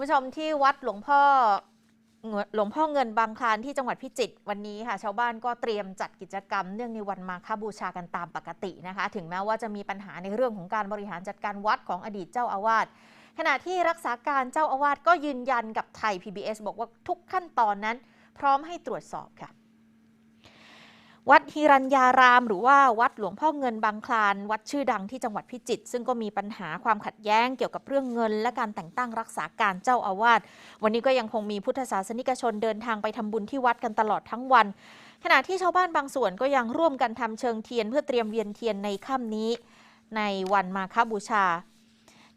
ผู้ชมที่วัดหลวงพ่อหลวงพ่อเงินบางคลานที่จังหวัดพิจิตรวันนี้ค่ะ ชาวบ้านก็เตรียมจัดกิจกรรม เนื่องในวันมาฆบูชากันตามปกตินะคะ ถึงแม้ว่าจะมีปัญหาในเรื่องของการบริหารจัดการวัดของอดีตเจ้าอาวาสขณะที่รักษาการเจ้าอาวาสก็ยืนยันกับไทย PBS บอกว่าทุกขั้นตอนนั้น พร้อมให้ตรวจสอบค่ะ วัดฮิรัญญาราม หรือว่าวัดหลวงพ่อเงินบางคลาน วัดชื่อดังที่จังหวัดพิจิตรซึ่งก็มีปัญหาความขัดแย้งเกี่ยวกับเรื่องเงิน และการแต่งตั้งรักษาการเจ้าอาวาสวันนี้ก็ยังคงมีพุทธศาสนิกชนเดินทางไปทำบุญที่วัดกันตลอดทั้งวัน ขณะที่ชาวบ้านบางส่วนก็ยังร่วมกันทำเชิงเทียน เพื่อเตรียมเวียนเทียนในค่ำนี้ ในวันมาฆบูชา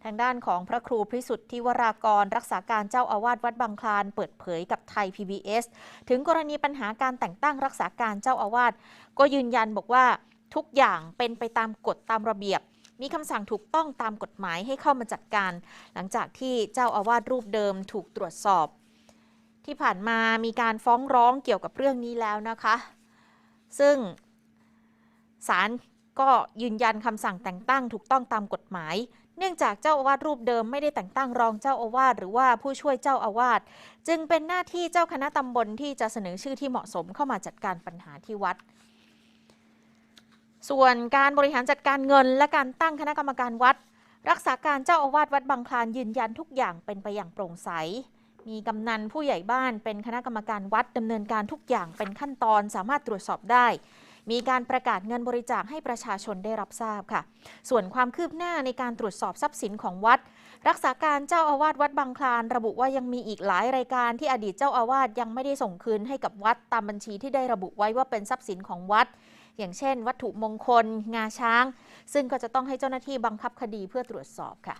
ทางด้านของพระครูพิสุทธิวรากร รักษาการเจ้าอาวาสวัดบางคลานเปิดเผยกับไทย PBS ถึงกรณีปัญหาการแต่งตั้งรักษาการเจ้าอาวาสก็ยืนยันบอกว่าทุกอย่างเป็นไปตามกฎตามระเบียบ มีคำสั่งถูกต้องตามกฎหมายให้เข้ามาจัดการ หลังจากที่เจ้าอาวาสรูปเดิมถูกตรวจสอบ ที่ผ่านมามีการฟ้องร้องเกี่ยวกับเรื่องนี้แล้วนะคะ ซึ่งศาล ก็ยืนยันคำสั่งแต่งตั้งถูกต้องตามกฎหมาย เนื่องจากเจ้าอาวาสรูปเดิมไม่ได้แต่งตั้งรองเจ้าอาวาสหรือว่าผู้ช่วยเจ้าอาวาสจึงเป็นหน้าที่เจ้าคณะตำบลที่จะเสนอชื่อที่เหมาะสมเข้ามาจัดการปัญหาที่วัด ส่วนการบริหารจัดการเงิน และการตั้งคณะกรรมการวัด รักษาการเจ้าอาวาสวัดบางคลานยืนยันทุกอย่างเป็นไปอย่างโปร่งใสมีกำนันผู้ใหญ่บ้านเป็นคณะกรรมการวัดดำเนินการทุกอย่างเป็นขั้นตอนสามารถตรวจสอบได้ มีการประกาศเงินบริจาคให้ประชาชนได้รับทราบค่ะ ส่วนความคืบหน้าในการตรวจสอบทรัพย์สินของวัด รักษาการเจ้าอาวาสวัดบางคลาน ระบุว่ายังมีอีกหลายรายการที่อดีตเจ้าอาวาสยังไม่ได้ส่งคืนให้กับวัดตามบัญชีที่ได้ระบุไว้ว่าเป็นทรัพย์สินของวัด อย่างเช่น วัตถุมงคล งาช้าง ซึ่งก็จะต้องให้เจ้าหน้าที่บังคับคดีเพื่อตรวจสอบค่ะ